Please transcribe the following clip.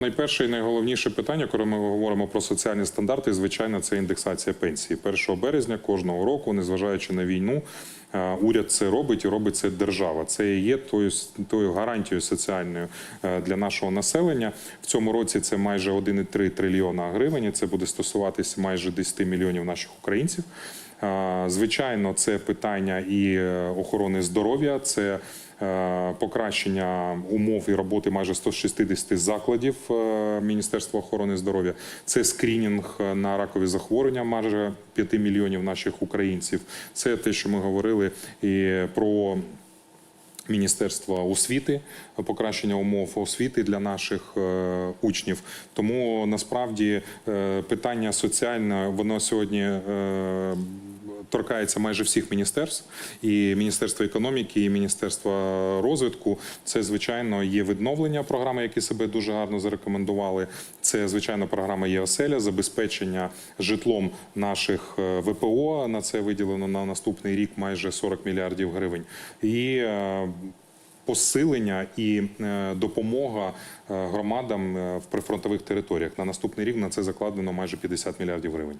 Найперше і найголовніше питання, коли ми говоримо про соціальні стандарти, звичайно, це індексація пенсії. 1 березня кожного року, незважаючи на війну, е, уряд це робить і робить це держава. Це і є тою, тою гарантією соціальною е, для нашого населення. В цьому році це майже 1,3 трильйона гривень. Це буде стосуватись майже 10 мільйонів наших українців. Е, Звичайно, це питання і охорони здоров'я, це покращення умов і роботи майже 160 закладів е, Міністерства охорони здоров'я. Це скринінг е, на ракові захворювання майже 5 мільйонів наших українців. Це те, що ми говорили і про. Міністерства освіти, покращення умов освіти для наших е, учнів. Тому насправді е, питання соціальне воно сьогодні е, торкається майже всіх міністерств, і Міністерства економіки, і Міністерства розвитку. Це звичайно є відновлення програми, які себе дуже гарно зарекомендували. Це звичайно програма ЄОСЕЛЯ, забезпечення житлом наших е, ВПО. На це виділено на наступний рік майже 40 мільярдів гривень. І е, посилення і е, допомога громадам в прифронтових територіях. На наступний рік на це закладено майже 50 мільярдів гривень.